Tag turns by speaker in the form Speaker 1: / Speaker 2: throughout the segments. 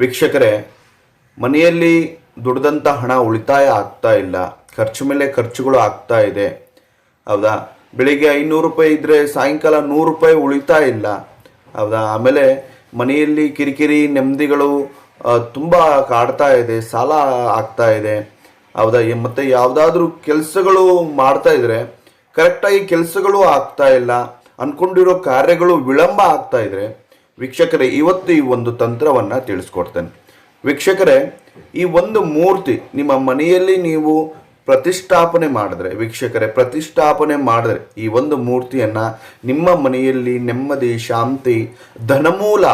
Speaker 1: ವೀಕ್ಷಕರೇ, ಮನೆಯಲ್ಲಿ ದುಡ್ದಂಥ ಹಣ ಉಳಿತಾಯ ಆಗ್ತಾ ಇಲ್ಲ. ಖರ್ಚು ಮೇಲೆ ಖರ್ಚುಗಳು ಆಗ್ತಾ ಇದೆ. ಹೌದಾ? ಬೆಳಿಗ್ಗೆ ಐನೂರು ರೂಪಾಯಿ ಇದ್ದರೆ ಸಾಯಂಕಾಲ ನೂರು ರೂಪಾಯಿ ಉಳಿತಾ ಇಲ್ಲ. ಹೌದಾ? ಆಮೇಲೆ ಮನೆಯಲ್ಲಿ ಕಿರಿಕಿರಿ, ನೆಮ್ಮದಿಗಳು ತುಂಬ ಕಾಡ್ತಾ ಇದೆ. ಸಾಲ ಆಗ್ತಾ ಇದೆ. ಹೌದಾ? ಮತ್ತೆ ಯಾವುದಾದ್ರೂ ಕೆಲಸಗಳು ಮಾಡ್ತಾ ಇದ್ರೆ ಕರೆಕ್ಟಾಗಿ ಕೆಲಸಗಳು ಆಗ್ತಾ ಇಲ್ಲ. ಅನ್ಕೊಂಡಿರೋ ಕಾರ್ಯಗಳು ವಿಳಂಬ ಆಗ್ತಾ ಇದ್ರೆ ವೀಕ್ಷಕರೇ, ಇವತ್ತು ಈ ಒಂದು ತಂತ್ರವನ್ನು ತಿಳಿಸ್ಕೊಡ್ತೇನೆ. ವೀಕ್ಷಕರೇ, ಈ ಒಂದು ಮೂರ್ತಿ ನಿಮ್ಮ ಮನೆಯಲ್ಲಿ ನೀವು ಪ್ರತಿಷ್ಠಾಪನೆ ಮಾಡಿದ್ರೆ, ವೀಕ್ಷಕರೇ, ಪ್ರತಿಷ್ಠಾಪನೆ ಮಾಡಿದ್ರೆ ಈ ಒಂದು ಮೂರ್ತಿಯನ್ನ ನಿಮ್ಮ ಮನೆಯಲ್ಲಿ ನೆಮ್ಮದಿ, ಶಾಂತಿ, ಧನಮೂಲ,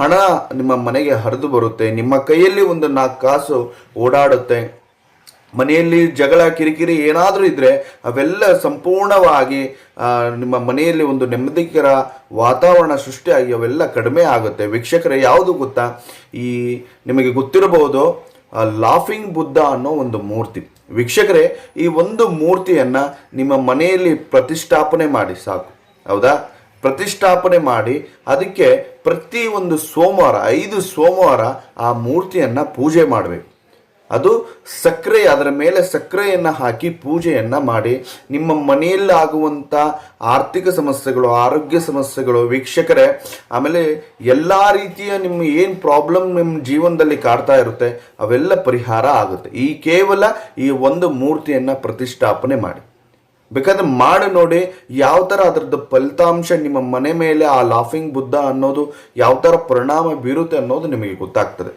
Speaker 1: ಹಣ ನಿಮ್ಮ ಮನೆಗೆ ಹರಿದು ಬರುತ್ತೆ, ನಿಮ್ಮ ಕೈಯಲ್ಲಿ ಒಂದು ನಾಲ್ಕು ಕಾಸು ಓಡಾಡುತ್ತೆ ಮನೆಯಲ್ಲಿ ಜಗಳ, ಕಿರಿಕಿರಿ ಏನಾದರೂ ಇದ್ದರೆ ಅವೆಲ್ಲ ಸಂಪೂರ್ಣವಾಗಿ ನಿಮ್ಮ ಮನೆಯಲ್ಲಿ ಒಂದು ನೆಮ್ಮದಿಕರ ವಾತಾವರಣ ಸೃಷ್ಟಿಯಾಗಿ ಅವೆಲ್ಲ ಕಡಿಮೆ ಆಗುತ್ತೆ. ವೀಕ್ಷಕರೇ, ಯಾವುದು ಗೊತ್ತಾ? ಈ ನಿಮಗೆ ಗೊತ್ತಿರಬಹುದು ಲಾಫಿಂಗ್ ಬುದ್ಧ ಅನ್ನೋ ಒಂದು ಮೂರ್ತಿ. ವೀಕ್ಷಕರೇ, ಈ ಒಂದು ಮೂರ್ತಿಯನ್ನು ನಿಮ್ಮ ಮನೆಯಲ್ಲಿ ಪ್ರತಿಷ್ಠಾಪನೆ ಮಾಡಿ, ಸಾಕು. ಹೌದಾ? ಪ್ರತಿಷ್ಠಾಪನೆ ಮಾಡಿ, ಅದಕ್ಕೆ ಪ್ರತಿ ಒಂದು ಸೋಮವಾರ, ಐದು ಸೋಮವಾರ ಆ ಮೂರ್ತಿಯನ್ನು ಪೂಜೆ ಮಾಡಬೇಕು. ಅದು ಸಕ್ಕರೆ, ಅದರ ಮೇಲೆ ಸಕ್ಕರೆಯನ್ನು ಹಾಕಿ ಪೂಜೆಯನ್ನು ಮಾಡಿ. ನಿಮ್ಮ ಮನೆಯಲ್ಲಿ ಆಗುವಂಥ ಆರ್ಥಿಕ ಸಮಸ್ಯೆಗಳು, ಆರೋಗ್ಯ ಸಮಸ್ಯೆಗಳು, ವೀಕ್ಷಕರೇ, ಆಮೇಲೆ ಎಲ್ಲ ರೀತಿಯ ನಿಮ್ಮ ಏನು ಪ್ರಾಬ್ಲಮ್ ನಿಮ್ಮ ಜೀವನದಲ್ಲಿ ಕಾಡ್ತಾ ಇರುತ್ತೆ, ಅವೆಲ್ಲ ಪರಿಹಾರ ಆಗುತ್ತೆ. ಈ ಕೇವಲ ಈ ಒಂದು ಮೂರ್ತಿಯನ್ನು ಪ್ರತಿಷ್ಠಾಪನೆ ಮಾಡಿ. ಬೇಕಾದ್ರೆ ಮಾಡಿ ನೋಡಿ, ಯಾವ ಥರ ಅದರದ್ದು ಫಲಿತಾಂಶ ನಿಮ್ಮ ಮನೆ ಮೇಲೆ ಆ ಲಾಫಿಂಗ್ ಬುದ್ಧ ಅನ್ನೋದು, ಯಾವ ಥರ ಪರಿಣಾಮ ಬೀರುತ್ತೆ ಅನ್ನೋದು ನಿಮಗೆ ಗೊತ್ತಾಗ್ತದೆ.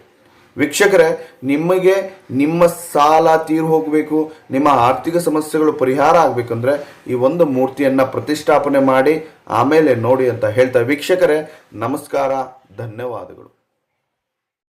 Speaker 1: ವೀಕ್ಷಕರೇ, ನಿಮಗೆ ನಿಮ್ಮ ಸಾಲ ತೀರು ಹೋಗಬೇಕು, ನಿಮ್ಮ ಆರ್ಥಿಕ ಸಮಸ್ಯೆಗಳು ಪರಿಹಾರ ಆಗಬೇಕಂದ್ರೆ ಈ ಒಂದು ಮೂರ್ತಿಯನ್ನು ಪ್ರತಿಷ್ಠಾಪನೆ ಮಾಡಿ, ಆಮೇಲೆ ನೋಡಿ ಅಂತ ಹೇಳ್ತಾ ವೀಕ್ಷಕರೇ, ನಮಸ್ಕಾರ, ಧನ್ಯವಾದಗಳು.